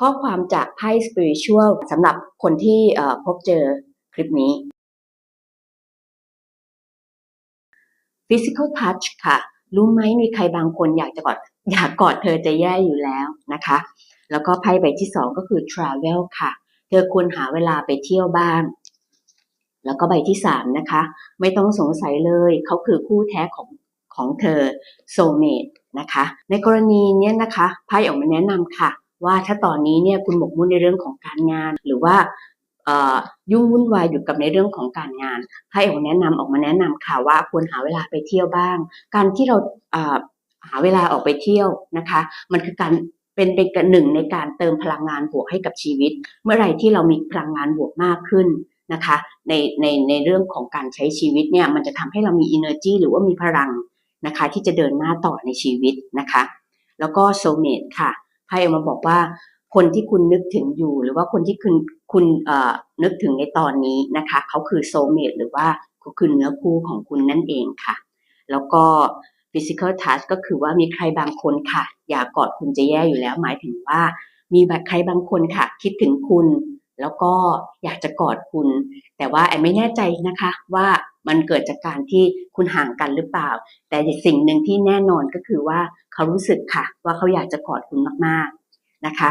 ข้อความจากไพ่ spiritual สำหรับคนที่พบเจอคลิปนี้ physical touch ค่ะ รู้ไหมมีใครบางคนอยากจะกอดอยากกอดเธอจะแย่อยู่แล้วนะคะ แล้วก็ไพ่ใบที่สองก็คือ travel ค่ะ เธอควรหาเวลาไปเที่ยวบ้าง แล้วก็ใบที่สามนะคะ ไม่ต้องสงสัยเลยเขาคือคู่แท้ของของเธอ soulmate นะคะ ในกรณีนี้นะคะไพ่ออกมาแนะนำค่ะ ว่าถ้าตอนนี้เนี่ยคุณหมกมุ่นในเรื่องของการงาน หรือว่ายุ่งวุ่นวายอยู่กับในเรื่องของการงานไพ่ออกแนะนำออกมาแนะนำค่ะว่าควรหาเวลาไปเที่ยวบ้าง การที่เราหาเวลาออกไปเที่ยวนะคะ มันคือการเป็นเป็นหนึ่งในการเติมพลังงานบวกให้กับชีวิต เมื่อไรที่เรามีพลังงานบวกมากขึ้นนะคะในในในเรื่องของการใช้ชีวิตเนี่ยมันจะทำให้เรามี energy หรือว่ามีพลังนะคะ ที่จะเดินหน้าต่อในชีวิตนะคะ แล้วก็ soulmate ค่ะ ไพ่ออกมาบอกว่า คนที่คุณนึกถึงอยู่ หรือว่าคนที่คุณคุณเอ่อนึกถึงในตอนนี้นะคะเขาคือ soulmate หรือว่าเขาคือเนื้อคู่ของคุณนั่นเองค่ะ แล้วก็ physical touch ก็คือว่ามีใครบางคนค่ะ อยากกอดคุณจะแย่อยู่แล้ว หมายถึงว่า มีแบบใครบางคนค่ะ คิดถึงคุณ แล้วก็อยากจะกอดคุณ แต่ว่าแอมไม่แน่ใจนะคะว่า มันเกิดจากการที่คุณห่างกันหรือเปล่า แต่สิ่งหนึ่งที่แน่นอนก็คือว่าเขารู้สึกค่ะ ว่าเขาอยากจะกอดคุณมากๆนะคะ